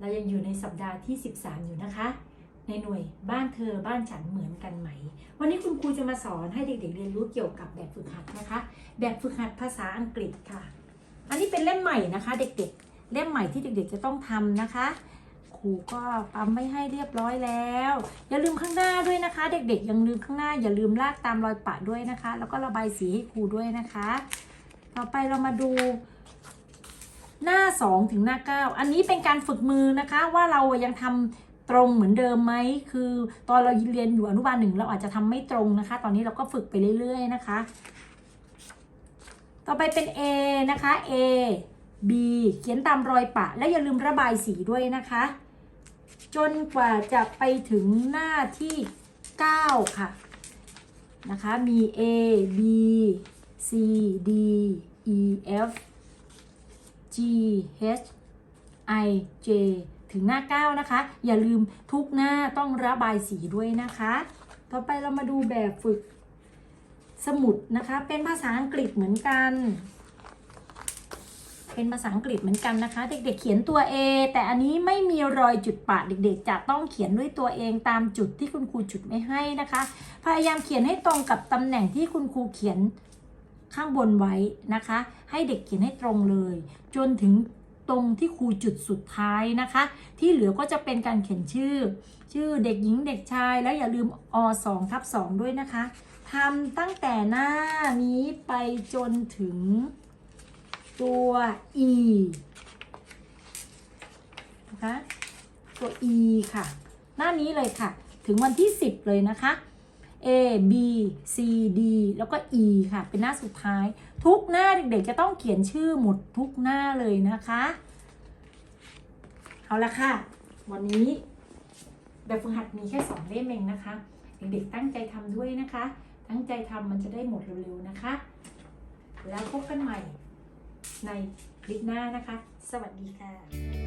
เรายังอยู่ในสัปดาห์ที่ 13 อยู่นะคะ ในหน่วยบ้านเธอบ้านฉันเหมือนกันไหม วันนี้คุณครูจะมาสอนให้เด็กๆเรียนรู้เกี่ยวกับแบบฝึกหัดนะคะ แบบฝึกหัดภาษาอังกฤษค่ะ อันนี้เป็นเล่มใหม่นะคะ เด็กๆ เล่มใหม่ที่เด็กๆจะต้องทำนะคะครูก็ปั๊มไม่ให้เรียบร้อยแล้ว อย่าลืมข้างหน้าด้วยนะคะ เด็กๆ ยังลืมข้างหน้า อย่าลืมลากตามรอยปะด้วยนะคะ แล้วก็ระบายสีให้ครูด้วยนะคะ ต่อไปเรามาดู หน้า 2 ถึงหน้า 9 อันนี้เป็นการฝึกมือนะคะว่าเรายังทำตรงเหมือนเดิมไหมคือตอนเราเรียนอยู่อนุบาลหนึ่งเราอาจจะทำไม่ตรงนะคะ ตอนนี้เราก็ฝึกไปเรื่อย ๆ นะคะ ต่อไปเป็น A นะคะ A B เขียนตามรอยปะ และอย่าลืมระบายสีด้วยนะคะ จนกว่าจะไปถึงหน้าที่ 9 ค่ะนะคะมี A B C D E F G H I J ถึงหน้า 9 นะคะ อย่าลืมทุกหน้าต้องระบายสีด้วยนะคะ ต่อไปเรามาดูแบบฝึกสมุดนะคะ เป็นภาษาอังกฤษเหมือนกัน เป็นภาษาอังกฤษเหมือนกันนะคะ เด็กๆเขียนตัว A แต่อันนี้ไม่มีรอยจุดปะเด็กๆ จะต้องเขียนด้วยตัวเองตามจุดที่คุณครูจุดไม่ให้นะคะ พยายามเขียนให้ตรงกับตำแหน่งที่คุณครูเขียน ข้างบนไว้นะคะ ให้เด็กเขียนให้ตรงเลย จนถึงตรงที่ครูจุดสุดท้ายนะคะ ที่เหลือก็จะเป็นการเขียนชื่อ ชื่อเด็กหญิงเด็กชายแล้วอย่าลืมอ2ทับ2ด้วยนะคะทำตั้งแต่หน้านี้ไปจนถึงตัว e นะคะตัว e ค่ะ หน้านี้เลยค่ะ ถึงวันที่ 10 เลยนะคะ A B C D แล้วก็ E ค่ะ เป็นหน้าสุดท้าย ทุกหน้าเด็กๆ จะต้องเขียนชื่อหมดทุกหน้าเลยนะคะ เอาละค่ะ วันนี้แบบฝึกหัดมีแค่สองเล่มเองนะคะ เด็กๆตั้งใจทำด้วยนะคะ ตั้งใจทำมันจะได้หมดเร็วๆนะคะ แล้วพบกันใหม่ในคลิปหน้านะคะ สวัสดีค่ะ